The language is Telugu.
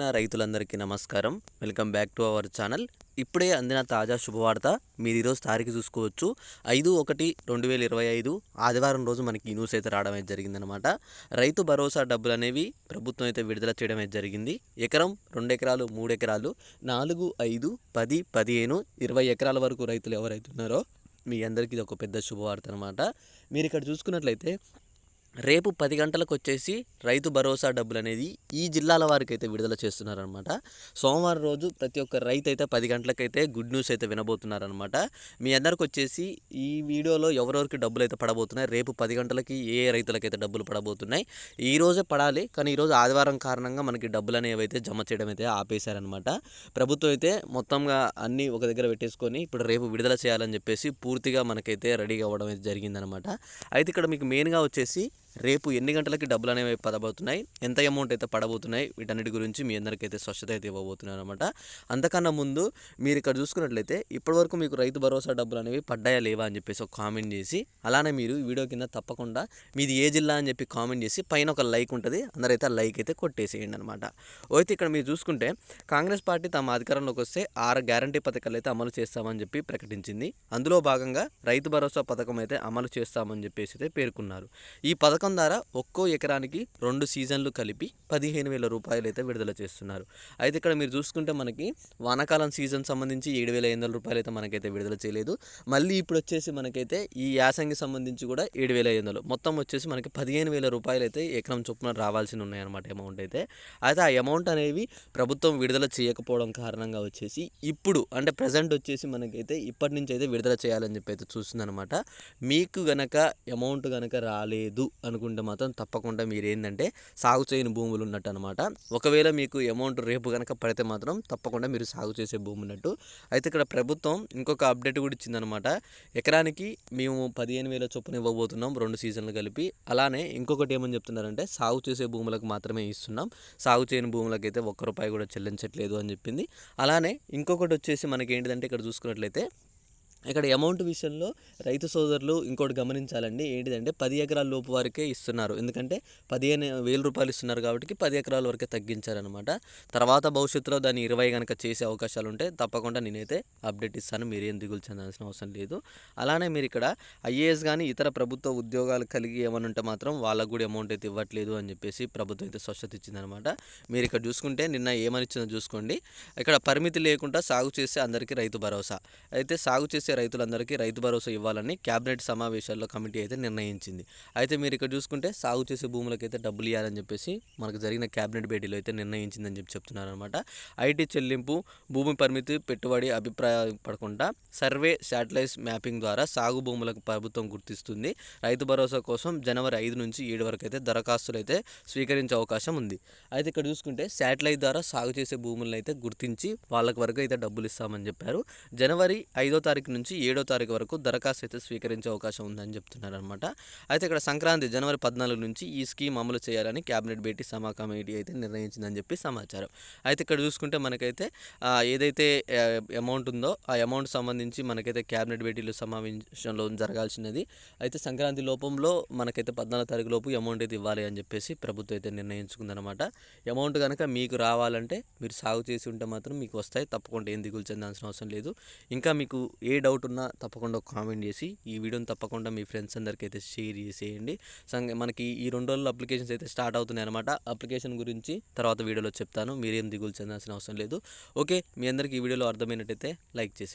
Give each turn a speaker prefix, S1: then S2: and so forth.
S1: నా రైతులందరికీ నమస్కారం. Welcome back to our channel. ఇప్పుడే అందిన తాజా శుభవార్త మీరు ఈరోజు తారీఖు చూసుకోవచ్చు. ఐదు ఒకటి రెండు వేల ఇరవై ఐదు ఆదివారం రోజు మనకి న్యూస్ అయితే రావడం అయితే జరిగిందనమాట రైతు భరోసా డబ్బులు అనేవి ప్రభుత్వం అయితే విడుదల చేయడం అయితే జరిగింది. ఎకరం రెండు ఎకరాలు మూడు ఎకరాలు నాలుగు ఐదు పది పదిహేను ఇరవై ఎకరాల వరకు రైతులు ఎవరైతే ఉన్నారో మీ అందరికీ ఇది ఒక పెద్ద శుభవార్త అనమాట మీరు ఇక్కడ చూసుకున్నట్లయితే రేపు పది గంటలకు వచ్చేసి రైతు భరోసా డబ్బులు అనేది ఈ జిల్లాల వారికి అయితే విడుదల చేస్తున్నారనమాట సోమవారం రోజు ప్రతి ఒక్క రైతు అయితే పది గంటలకైతే గుడ్ న్యూస్ అయితే వినబోతున్నారనమాట మీ అందరికి వచ్చేసి ఈ వీడియోలో ఎవరెవరికి డబ్బులు అయితే పడబోతున్నాయి రేపు పది గంటలకి ఏ రైతులకైతే డబ్బులు పడబోతున్నాయి ఈ రోజే పడాలి కానీ ఈరోజు ఆదివారం కారణంగా మనకి డబ్బులు అనేవి అయితే జమ చేయడం అయితే ఆపేశారనమాట ప్రభుత్వం అయితే మొత్తంగా అన్నీ ఒక దగ్గర పెట్టేసుకొని ఇప్పుడు రేపు విడుదల చేయాలని చెప్పేసి పూర్తిగా మనకైతే రెడీగా అవ్వడం అయితే జరిగిందనమాట అయితే ఇక్కడ మీకు మెయిన్గా వచ్చేసి రేపు ఎన్ని గంటలకి డబ్బులు అనేవి పడబోతున్నాయి? ఎంత అమౌంట్ అయితే పడబోతున్నాయి? వీటన్నిటి గురించి మీ అందరికైతే స్వచ్ఛత అయితే ఇవ్వబోతున్నారు అనమాట అంతకన్నా ముందు మీరు ఇక్కడ చూసుకున్నట్లయితే ఇప్పటివరకు మీకు రైతు భరోసా డబ్బులు అనేవి పడ్డాయా లేవా అని చెప్పేసి ఒక కామెంట్ చేసి అలానే మీరు వీడియో కింద తప్పకుండా మీది ఏ జిల్లా అని చెప్పి కామెంట్ చేసి పైన ఒక లైక్ ఉంటుంది అందరైతే ఆ లైక్ అయితే కొట్టేసేయండి అనమాట అయితే ఇక్కడ మీరు చూసుకుంటే కాంగ్రెస్ పార్టీ తమ అధికారంలోకి వస్తే ఆరు గ్యారంటీ పథకాలు అయితే అమలు చేస్తామని చెప్పి ప్రకటించింది. అందులో భాగంగా రైతు భరోసా పథకం అయితే అమలు చేస్తామని చెప్పేసి అయితే పేర్కొన్నారు. ఈ పథకం ద్వారా ఒక్కో ఎకరానికి రెండు సీజన్లు కలిపి పదిహేను వేల రూపాయలు అయితే విడుదల చేస్తున్నారు. అయితే ఇక్కడ మీరు చూసుకుంటే మనకి వానాకాలం సీజన్ సంబంధించి ఏడు వేల ఐదు వందల రూపాయలు అయితే మనకైతే విడుదల చేయలేదు. మళ్ళీ ఇప్పుడు వచ్చేసి మనకైతే ఈ యాసంగి సంబంధించి కూడా ఏడు వేల ఐదు వందలు. మొత్తం వచ్చేసి మనకి పదిహేను వేల రూపాయలు అయితే ఎకరం చొప్పున రావాల్సి ఉన్నాయన్నమాట అమౌంట్ అయితే. అయితే ఆ అమౌంట్ అనేవి ప్రభుత్వం విడుదల చేయకపోవడం కారణంగా వచ్చేసి ఇప్పుడు అంటే ప్రజెంట్ వచ్చేసి మనకైతే ఇప్పటి నుంచి అయితే విడుదల చేయాలని చెప్పి అయితే చూస్తుందన్నమాట. మీకు గనక అమౌంట్ కనుక రాలేదు అనుకుంటే మాత్రం తప్పకుండా మీరు ఏంటంటే సాగు చేయని భూములు ఉన్నట్టు అనమాట ఒకవేళ మీకు అమౌంట్ రేపు కనుక పడితే మాత్రం తప్పకుండా మీరు సాగు చేసే భూమి ఉన్నట్టు. అయితే ఇక్కడ ప్రభుత్వం ఇంకొక అప్డేట్ కూడా ఇచ్చిందనమాట. ఎకరానికి మేము పదిహేను వేల చొప్పున ఇవ్వబోతున్నాం రెండు సీజన్లు కలిపి. అలానే ఇంకొకటి ఏమని చెప్తున్నారంటే సాగు చేసే భూములకు మాత్రమే ఇస్తున్నాం. సాగు చేయని భూములకు అయితే ఒక్క రూపాయి కూడా చెల్లించట్లేదు అని చెప్పింది. అలానే ఇంకొకటి వచ్చేసి మనకి ఏంటిదంటే ఇక్కడ చూసుకున్నట్లయితే ఇక్కడ అమౌంట్ విషయంలో రైతు సోదరులు ఇంకోటి గమనించాలండి. ఏంటిదంటే పది ఎకరాల లోపు వరకే ఇస్తున్నారు. ఎందుకంటే పదిహేను వేల రూపాయలు ఇస్తున్నారు కాబట్టి పది ఎకరాల వరకే తగ్గించారనమాట తర్వాత భవిష్యత్తులో దాన్ని ఇరవై కనుక చేసే అవకాశాలు ఉంటే తప్పకుండా నేనైతే అప్డేట్ ఇస్తాను. మీరేం దిగులు చెందాల్సిన అవసరం లేదు. అలానే మీరు ఇక్కడ ఐఏఎస్ కానీ ఇతర ప్రభుత్వ ఉద్యోగాలు కలిగి ఏమైనా ఉంటే మాత్రం వాళ్ళకు కూడా అమౌంట్ అయితే ఇవ్వట్లేదు అని చెప్పేసి ప్రభుత్వం అయితే స్వచ్ఛత ఇచ్చిందనమాట మీరు ఇక్కడ చూసుకుంటే నిన్న ఏమని ఇచ్చిందో చూసుకోండి. ఇక్కడ పరిమితి లేకుండా సాగు చేసే అందరికీ రైతు భరోసా. అయితే సాగు చేసే రైతులందరికీ రైతు భరోసా ఇవ్వాలని క్యాబినెట్ సమావేశాల్లో కమిటీ అయితే నిర్ణయించింది. అయితే మీరు ఇక్కడ చూసుకుంటే సాగు చేసే భూములకైతే డబ్బులు ఇవ్వాలని చెప్పేసి మనకు జరిగిన క్యాబినెట్ భేటీలో అయితే నిర్ణయించిందని చెప్పి చెప్తున్నారనమాట ఐటీ చెల్లింపు భూమి పరిమితి పెట్టుబడి అభిప్రాయపడకుండా సర్వే శాటిలైట్ మ్యాపింగ్ ద్వారా సాగు భూములకు ప్రభుత్వం గుర్తిస్తుంది. రైతు భరోసా కోసం జనవరి ఐదు నుంచి ఏడు వరకు అయితే దరఖాస్తులు అయితే స్వీకరించే అవకాశం ఉంది. అయితే ఇక్కడ చూసుకుంటే శాటిలైట్ ద్వారా సాగు చేసే భూములను అయితే గుర్తించి వాళ్ళకి వరకు అయితే డబ్బులు ఇస్తామని చెప్పారు. జనవరి ఐదో తారీఖు నుంచి ఏడో తారీఖు వరకు దరఖాస్తు అయితే స్వీకరించే అవకాశం ఉందని చెప్తున్నారు అనమాట అయితే ఇక్కడ సంక్రాంతి జనవరి పద్నాలుగు నుంచి ఈ స్కీమ్ అమలు చేయాలని క్యాబినెట్ భేటీ సమా కమిటీ అయితే నిర్ణయించిందని చెప్పి సమాచారం. అయితే ఇక్కడ చూసుకుంటే మనకైతే ఏదైతే అమౌంట్ ఉందో ఆ అమౌంట్ సంబంధించి మనకైతే క్యాబినెట్ భేటీలు సమావేశంలో జరగాల్సినది అయితే సంక్రాంతి లోపంలో మనకైతే పద్నాలుగు తారీఖు లోపు అమౌంట్ అయితే ఇవ్వాలి అని చెప్పేసి ప్రభుత్వం అయితే నిర్ణయించుకుందనమాట అమౌంట్ కనుక మీకు రావాలంటే మీరు సాగు చేసి ఉంటే మాత్రం మీకు వస్తాయి తప్పకుండా ఏం దిగులు చెందాల్సిన అవసరం లేదు. ఇంకా మీకు ఏ డౌట్ ఉన్నా తప్పకుండా కామెంట్ చేసి ఈ వీడియోని తప్పకుండా మీ ఫ్రెండ్స్ అందరికీ అయితే షేర్ చేసేయండి. సంగ మనకి ఈ రెండు రోజుల్లో అప్లికేషన్స్ అయితే స్టార్ట్ అవుతున్నాయి అనమాట అప్లికేషన్ గురించి తర్వాత వీడియోలో చెప్తాను. మీరేం దిగులు చెందాల్సిన అవసరం లేదు. ఓకే మీ అందరికీ ఈ వీడియోలో అర్థమైనట్టయితే లైక్ చేసేయండి.